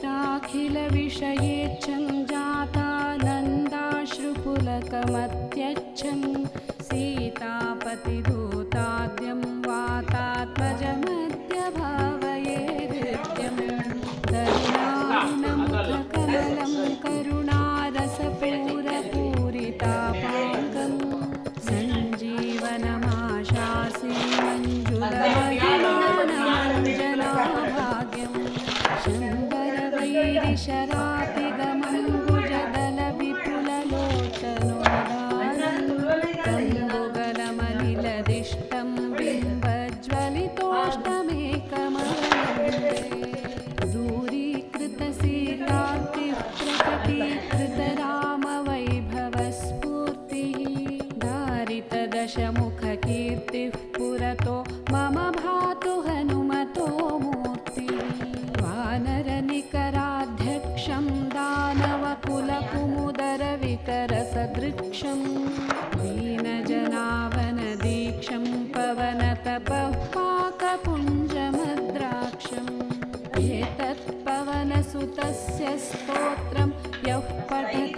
चित्ताखिलविषयेच्छं जातानन्दाश्रुपुलकमत्यच्छं सीतापतिदूताद्यम् ण्डम्बोगलमनिलदिष्टं बिम्बज्वलितोष्टमेकमलम् दूरीकृतसीतातिः पुरतो मम भातु। एतत् पवनसुतस्य स्तोत्रं यः पठति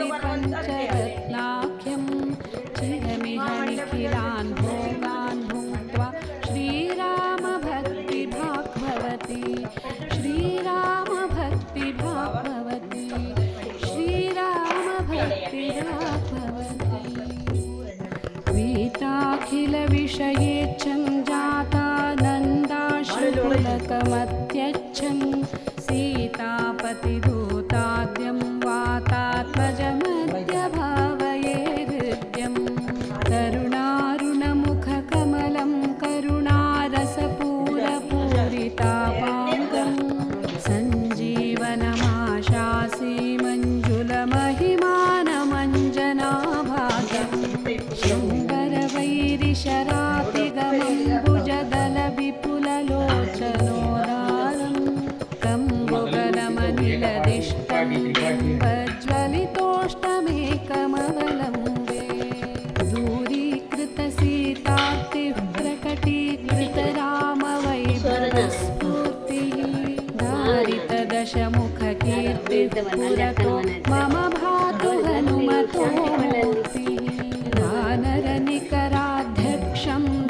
तो मम भातु हनुमतोऽपि दानरनिकराध्यक्षं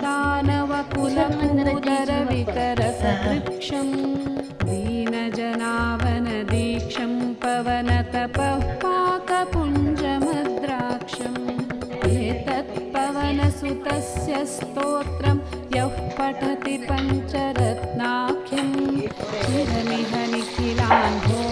दानवकुलमुदरविकरसवृक्षं दीनजनावनदीक्षं पवनतपः पाकपुञ्जमद्राक्षम् एतत्पवनसुतस्य स्तोत्रं यः पठति पञ्चरत्नाख्यं निखिलान्भो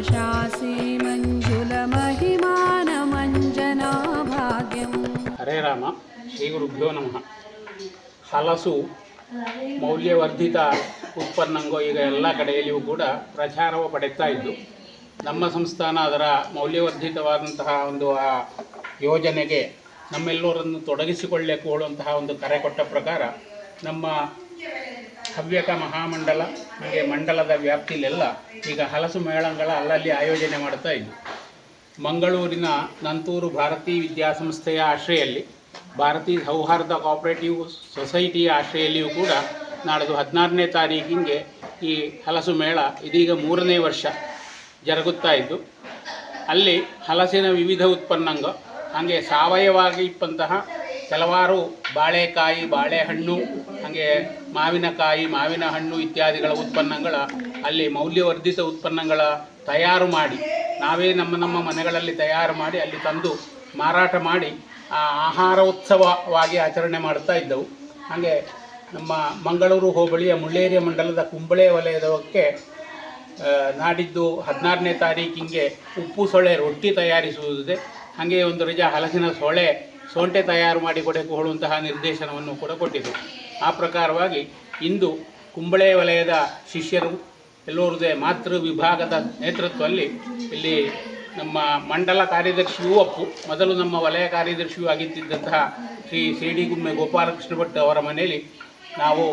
सञ्जीवनमाशासि मञ्जुलमहिमानमञ्जनाभाग्यम् ಹರೇ ರಾಮ ಶ್ರೀ ಗುರುಭ್ಯೋ ನಮಃ ಹಲಸು ಮೌಲ್ಯವರ್ಧಿತ ಉತ್ಪನ್ನಂಗೋ ಈಗ ಎಲ್ಲ ಕಡೆಯಲ್ಲಿಯೂ ಕೂಡ ಪ್ರಚಾರವು ಪಡೆಯುತ್ತಾ ಇದ್ದು ನಮ್ಮ ಸಂಸ್ಥಾನ ಅದರ ಮೌಲ್ಯವರ್ಧಿತವಾದಂತಹ ಒಂದು ಆ ಯೋಜನೆಗೆ ನಮ್ಮೆಲ್ಲರನ್ನು ತೊಡಗಿಸಿಕೊಳ್ಳಿಕೊಳ್ಳುವಂತಹ ಒಂದು ಕರೆ ಕೊಟ್ಟ ಪ್ರಕಾರ ನಮ್ಮ ಹವ್ಯಕ ಮಹಾಮಂಡಲ, ಹಾಗೆ ಮಂಡಲದ ವ್ಯಾಪ್ತಿಯಲ್ಲೆಲ್ಲ ಈಗ ಹಲಸು ಮೇಳಗಳ ಅಲ್ಲಲ್ಲಿ ಆಯೋಜನೆ ಮಾಡ್ತಾ ಇದ್ದು ಮಂಗಳೂರಿನ ನಂತೂರು ಭಾರತೀ ವಿದ್ಯಾಸಂಸ್ಥೆಯ ಆಶ್ರಯಲ್ಲಿ ಭಾರತೀಯ ಸೌಹಾರ್ದ ಕೋಆಪರೇಟಿವ್ ಸೊಸೈಟಿಯ ಆಶ್ರಯಲ್ಲಿಯೂ ಕೂಡ ನಾಡಿದ್ದು ಹದಿನಾರನೇ ತಾರೀಕಿಗೆ ಈ ಹಲಸು ಮೇಳ ಇದೀಗ ಮೂರನೇ ವರ್ಷ ಜರುಗುತ್ತಾ ಇದ್ದು, ಅಲ್ಲಿ ಹಲಸಿನ ವಿವಿಧ ಉತ್ಪನ್ನಂಗ, ಹಾಗೆ ಸಾವಯವಾಗಿ ಇಪ್ಪಂತಹ ಕೆಲವಾರು ಬಾಳೆಕಾಯಿ, ಬಾಳೆಹಣ್ಣು, ಹಾಗೆ ಮಾವಿನಕಾಯಿ ಮಾವಿನ ಹಣ್ಣು ಇತ್ಯಾದಿಗಳ ಉತ್ಪನ್ನಗಳ ಅಲ್ಲಿ ಮೌಲ್ಯವರ್ಧಿತ ಉತ್ಪನ್ನಗಳ ತಯಾರು ಮಾಡಿ, ನಾವೇ ನಮ್ಮ ನಮ್ಮ ಮನೆಗಳಲ್ಲಿ ತಯಾರು ಮಾಡಿ ಅಲ್ಲಿ ತಂದು ಮಾರಾಟ ಮಾಡಿ, ಆ ಆಹಾರ ಉತ್ಸವವಾಗಿ ಆಚರಣೆ ಮಾಡ್ತಾ ಇದ್ದವು. ಹಾಗೆ ನಮ್ಮ ಮಂಗಳೂರು ಹೋಬಳಿಯ ಮುಳ್ಳೇರಿಯ ಮಂಡಲದ ಕುಂಬಳೆ ವಲಯದಕ್ಕೆ ನಾಡಿದ್ದು ಹದಿನಾರನೇ ತಾರೀಕಿಗೆ ಉಪ್ಪು ಸೊಳೆ ರೊಟ್ಟಿ ತಯಾರಿಸುವುದಿದೆ ಹಾಗೆ ಒಂದು ರಜ ಹಲಸಿನ ಸೊಳೆ ಸೊಂಟೆ ತಯಾರು ಮಾಡಿ ಕೊಡುವಂತಹ ನಿರ್ದೇಶನವನ್ನು ಕೂಡ ಕೊಟ್ಟಿದೆ ಆ ಪ್ರಕಾರವಾಗಿ ಇಂದು ಕುಂಬಳೆ ವಲಯದ ಶಿಷ್ಯರು ಎಲ್ಲೋರದೇ ಮಾತೃ ವಿಭಾಗದ ನೇತೃತ್ವದಲ್ಲಿ ಇಲ್ಲಿ ನಮ್ಮ ಮಂಡಲ ಕಾರ್ಯದರ್ಶಿಯೂ ಅಪ್ಪು. ಮೊದಲು ನಮ್ಮ ವಲಯ ಕಾರ್ಯದರ್ಶಿಯೂ ಆಗಿದ್ದಂತಹ ಶ್ರೀ ಸೇಡಿಗುಮ್ಮೆ ಗೋಪಾಲಕೃಷ್ಣ ಭಟ್ ಅವರ ಮನೆಯಲ್ಲಿ ನಾವು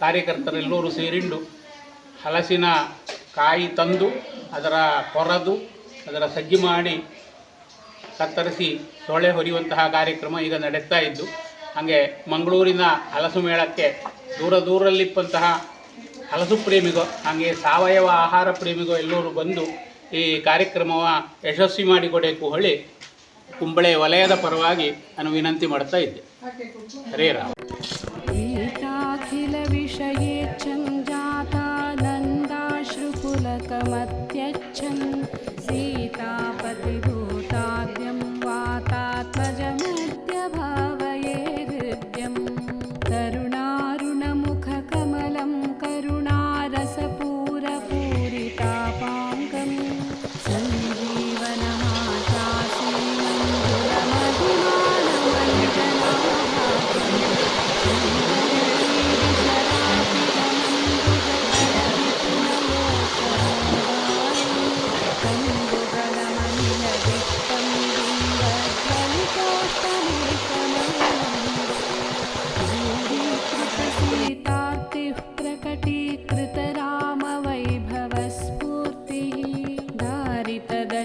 ಕಾರ್ಯಕರ್ತರೆಲ್ಲರೂ ಸೇರಿಂಡು ಹಲಸಿನ ಕಾಯಿ ತಂದು ಅದರ ಕೊರದು ಅದರ ಸಜ್ಜಿ ಮಾಡಿ ಕತ್ತರಿಸಿ ಸೊಳ್ಳೆ ಹೊರಿಯುವಂತಹ ಕಾರ್ಯಕ್ರಮ ಈಗ ನಡೆಸ್ತಾ ಇದ್ದು, ಹಾಗೆ ಮಂಗಳೂರಿನ ಹಲಸು ಮೇಳಕ್ಕೆ ದೂರ ದೂರಲ್ಲಿಪ್ಪಂತಹ ಹಲಸು ಪ್ರೇಮಿಗೋ, ಹಾಗೆ ಸಾವಯವ ಆಹಾರ ಪ್ರೇಮಿಗೋ ಎಲ್ಲರೂ ಬಂದು ಈ ಕಾರ್ಯಕ್ರಮವ ಯಶಸ್ವಿ ಮಾಡಿಕೊಡಬೇಕು ಹೊಳಿ ಕುಂಬಳೆ ವಲಯದ ಪರವಾಗಿ ನಾನು ವಿನಂತಿ ಮಾಡ್ತಾ ಇದ್ದೆ. ಹರೇ ರಾಮ. ವಿಷಯೇ ಚಂಜಾತಾನಂದಾಶ್ರುಪುಲಕಮತ್ಯಚ್ಛಂದ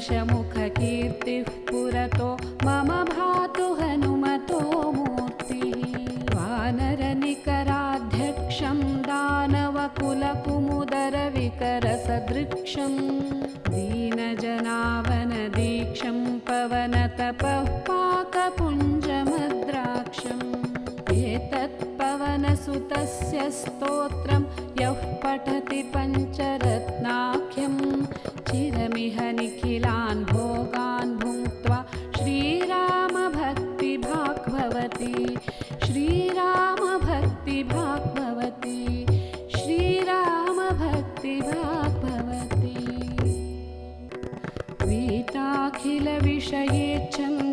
दारितदशमुखकीर्तिः पुरतो। मम भातु हनुमतो मूर्तिः। वानरनिकराध्यक्षं दानवकुलकुमुदरविकरसदृक्षं दीनजनावनदीक्षं पवनतपः पाकपुञ्जमद्राक्षम् एतत् पवनसुतस्य स्तोत्रं यः पठति पञ्चरत्नाख्यं चिरमिह निखिलान् भोगान् भुङ्क्त्वा श्रीरामभक्तिभाक् भवति श्रीरामभक्तिभाक् भवति श्रीरामभक्तिभाक् भवति वीताखिलविषयेच्छं जातानन्दाश्रुपुलकमत्यच्छन्